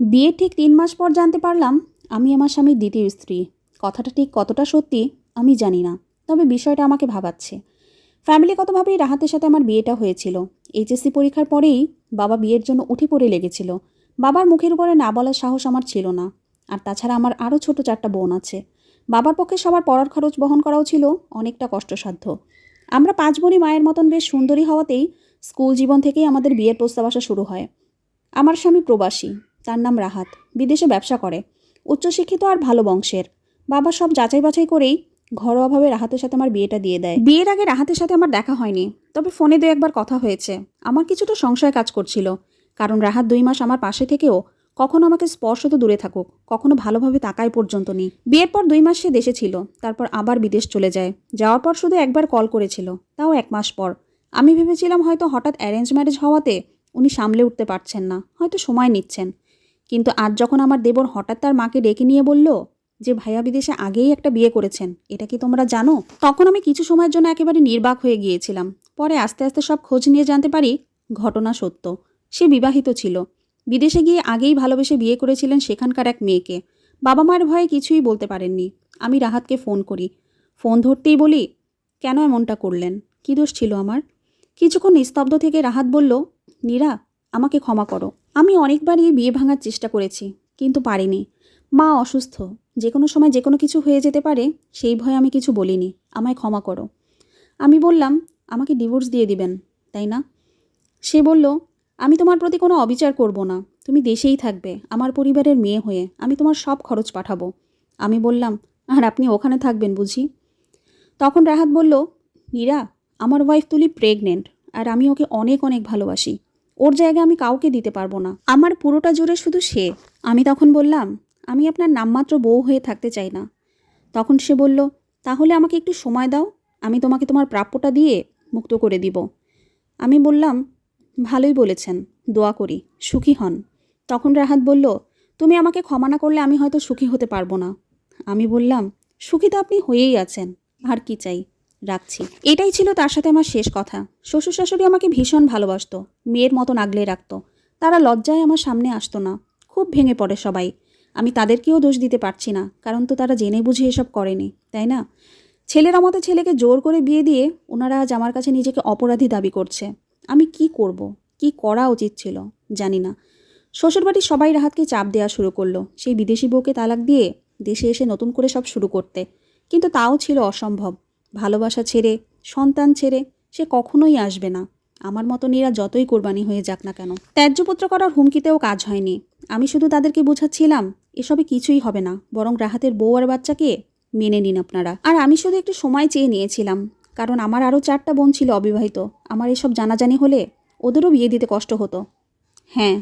বিয়ের ঠিক তিন মাস পর জানতে পারলাম আমি আমার স্বামীর দ্বিতীয় স্ত্রী। কথাটা ঠিক কতটা সত্যি আমি জানি না, তবে বিষয়টা আমাকে ভাবাচ্ছে। ফ্যামিলিগতভাবেই রাহাতের সাথে আমার বিয়েটা হয়েছিল। এইচএসসি পরীক্ষার পরেই বাবা বিয়ের জন্য উঠে পড়ে লেগেছিল। বাবার মুখের উপরে না বলার সাহস আমার ছিল না। আর তাছাড়া আমার আরও ছোট চারটা বোন আছে। বাবার পক্ষে সবার পড়ার খরচ বহন করাও ছিল অনেকটা কষ্টসাধ্য। আমরা পাঁচ বোনই মায়ের মতন বেশ সুন্দরী হওয়াতেই স্কুল জীবন থেকেই আমাদের বিয়ের প্রস্তাব আসা শুরু হয়। আমার স্বামী প্রবাসী। তার নাম রাহাত, বিদেশে ব্যবসা করে। উচ্চশিক্ষিত আর ভালো বংশের। বাবা সব যাচাই বাছাই করেই ঘরোয়াভাবে রাহাতের সাথে আমার বিয়েটা দিয়ে দেয়। বিয়ের আগে রাহাতের সাথে আমার দেখা হয়নি, তবে ফোনে দু একবার কথা হয়েছে। আমার কিছুটা সংশয় কাজ করছিল, কারণ রাহাত দুই মাস আমার পাশে থেকেও কখনো আমাকে স্পর্শ তো দূরে থাকুক, কখনো ভালোভাবে তাকায় পর্যন্ত নেই। বিয়ের পর দুই মাস সে দেশে ছিল, তারপর আবার বিদেশ চলে যায়। যাওয়ার পর শুধু একবার কল করেছিল, তাও এক মাস পর। আমি ভেবেছিলাম হয়তো হঠাৎ অ্যারেঞ্জ ম্যারেজ হওয়াতে উনি সামলে উঠতে পারছেন না, হয়তো সময় নিচ্ছেন। কিন্তু আজ যখন আমার দেবর হঠাৎ তার মাকে ডেকে নিয়ে বলল যে, ভাইয়া বিদেশে আগেই একটা বিয়ে করেছেন, এটা কি তোমরা জানো? তখন আমি কিছু সময়ের জন্য একেবারে নির্বাক হয়ে গিয়েছিলাম। পরে আস্তে আস্তে সব খোঁজ নিয়ে জানতে পারি ঘটনা সত্য। সে বিবাহিত ছিল। বিদেশে গিয়ে আগেই ভালোবেসে বিয়ে করেছিলেন সেখানকার এক মেয়েকে। বাবা মায়ের ভয়ে কিছুই বলতে পারেননি। আমি রাহাতকে ফোন করি। ফোন ধরতেই বলি, কেন এমনটা করলেন? কী দোষ ছিল আমার? কিছুক্ষণ নিস্তব্ধ থেকে রাহাত বলল, নীরা, আমাকে ক্ষমা করো। আমি অনেকবারই বিয়ে ভাঙার চেষ্টা করেছি, কিন্তু পারিনি। মা অসুস্থ যে কোনো সময় যে কোনো কিছু হয়ে যেতে পারে, সেই ভয়ে আমি কিছু বলিনি, আমায় ক্ষমা করো। আমি বললাম, আমাকে ডিভোর্স দিয়ে দিবেন, তাই না? সে বলল, আমি তোমার প্রতি কোনো অবিচার করব না, তুমি দেশেই থাকবে, আমার পরিবারের মেয়ে হয়ে, আমি তোমার সব খরচ পাঠাবো। আমি বললাম, আর আপনি ওখানে থাকবেন বুঝি? তখন রাহাত বলল, নীরা, আমার ওয়াইফ তুলি প্রেগনেন্ট আর আমি ওকে অনেক অনেক ভালোবাসি ওর জায়গায় আমি কাউকে দিতে পারব না। আমার পুরোটা জুড়ে শুধু সে। আমি তখন বললাম, আমি আপনার নামমাত্র বউ হয়ে থাকতে চাই না। তখন সে বলল, তাহলে আমাকে একটু সময় দাও, আমি তোমাকে তোমার প্রাপ্যটা দিয়ে মুক্ত করে দিব। আমি বললাম, ভালোই বলেছেন, দোয়া করি, সুখী হন। তখন রাহাত বলল, তুমি আমাকে ক্ষমা না করলে আমি হয়তো সুখী হতে পারব না। আমি বললাম, সুখী তো আপনি হয়েই আছেন, আর কি চাই? রাখছি। এটাই ছিল তার সাথে আমার শেষ কথা। শ্বশুর শাশুড়ি আমাকে ভীষণ ভালোবাসতো, মেয়ের মতন আগলে রাখত। তারা লজ্জায় আমার সামনে আসতো না। খুব ভেঙে পড়ে সবাই। আমি তাদেরকেও দোষ দিতে পারছি না, কারণ তো তারা জেনে বুঝে এসব করেনি, তাই না? ছেলেরা মতো ছেলেকে জোর করে বিয়ে দিয়ে ওনারা আজ আমার কাছে নিজেকে অপরাধী দাবি করছে। আমি কি করব? কি করা উচিত ছিল? জানি না। শ্বশুরবাড়ির সবাই রাহাতকে চাপ দেওয়া শুরু করল। সেই বিদেশি বউকে তালাক দিয়ে দেশে এসে নতুন করে সব শুরু করতে। কিন্তু তাও ছিল অসম্ভব। ভালোবাসা ছেড়ে, সন্তান ছেড়ে সে কখনোই আসবে না। আমার মতো এরা যতই কোরবানি হয়ে যাক না কেন। ত্যায্যপুত্র করার হুমকিতেও কাজ হয়নি। আমি শুধু তাদেরকে বোঝাচ্ছিলাম, এসবে কিছুই হবে না, বরং রাহাতের বউ আর বাচ্চাকে মেনে নিন আপনারা। আর আমি শুধু একটু সময় চেয়ে নিয়েছিলাম, কারণ আমার আরও চারটা বোন ছিল অবিবাহিত। আমার এসব জানাজানি হলে ওদেরও বিয়ে দিতে কষ্ট হতো। হ্যাঁ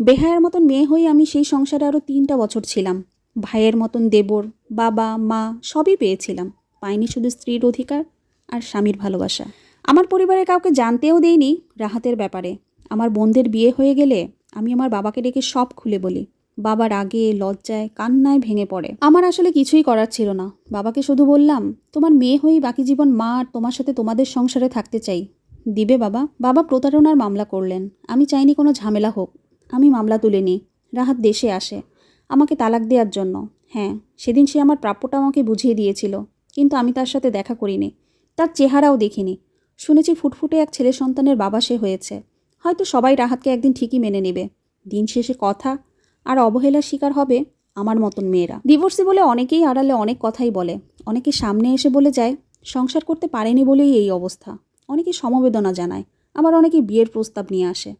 বেহায়ের মতন মেয়ে হয়ে আমি সেই সংসারে আরও তিনটা বছর ছিলাম। ভাইয়ের মতন দেবর, বাবা, মা সবই পেয়েছিলাম। পাইনি শুধু স্ত্রীর অধিকার আর স্বামীর ভালোবাসা। আমার পরিবারের কাউকে জানতেও দেইনি রাহাতের ব্যাপারে। আমার বোনদের বিয়ে হয়ে গেলে আমি আমার বাবাকে ডেকে সব খুলে বলি। বাবার আগে লজ্জায়, কান্নায় ভেঙে পড়ে। আমার আসলে কিছুই করার ছিল না। বাবাকে শুধু বললাম, তোমার মেয়ে হয়েই বাকি জীবন মা আর তোমার সাথে তোমাদের সংসারে থাকতে চাই। দিবে বাবা। বাবা প্রতারণার মামলা করলেন। আমি চাইনি কোনো ঝামেলা হোক। আমি মামলা তুলে নিই। রাহাত দেশে আসে। আমাকে তালাক দেওয়ার জন্য। হ্যাঁ। সেদিন সে আমার প্রাপ্যটা আমাকে বুঝিয়ে দিয়েছিল। কিন্তু আমি তার সাথে দেখা করিনি। তার চেহারাও দেখিনি। শুনেছি ফুটফুটে এক ছেলে সন্তানের বাবা সে হয়েছে। হয়তো সবাই রাহাতকে একদিন ঠিকই মেনে নেবে। দিন শেষে কথা আর অবহেলার শিকার হবে আমার মতন মেয়েরা। ডিভোর্সি বলে অনেকেই আড়ালে অনেক কথাই বলে। অনেকে সামনে এসে বলে যায়, সংসার করতে পারেনি বলেই এই অবস্থা। অনেকে সমবেদনা জানায়, আবার অনেকে বিয়ের প্রস্তাব নিয়ে আসে।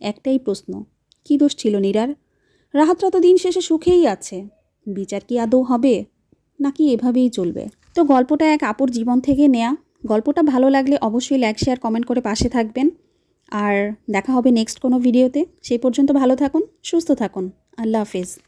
একটাই প্রশ্ন, কী দোষ ছিল নীরার? রাহাতরা তো দিন শেষে সুখেই আছে। বিচার কি আদৌ হবে? নাকি এভাবেই চলবে? তো গল্পটা এক আপুর জীবন থেকে নেয়া। গল্পটা ভালো লাগলে অবশ্যই লাইক শেয়ার কমেন্ট করে পাশে থাকবেন। আর দেখা হবে নেক্সট কোনো ভিডিওতে সেই পর্যন্ত ভালো থাকুন, সুস্থ থাকুন। আল্লাহ হাফিজ।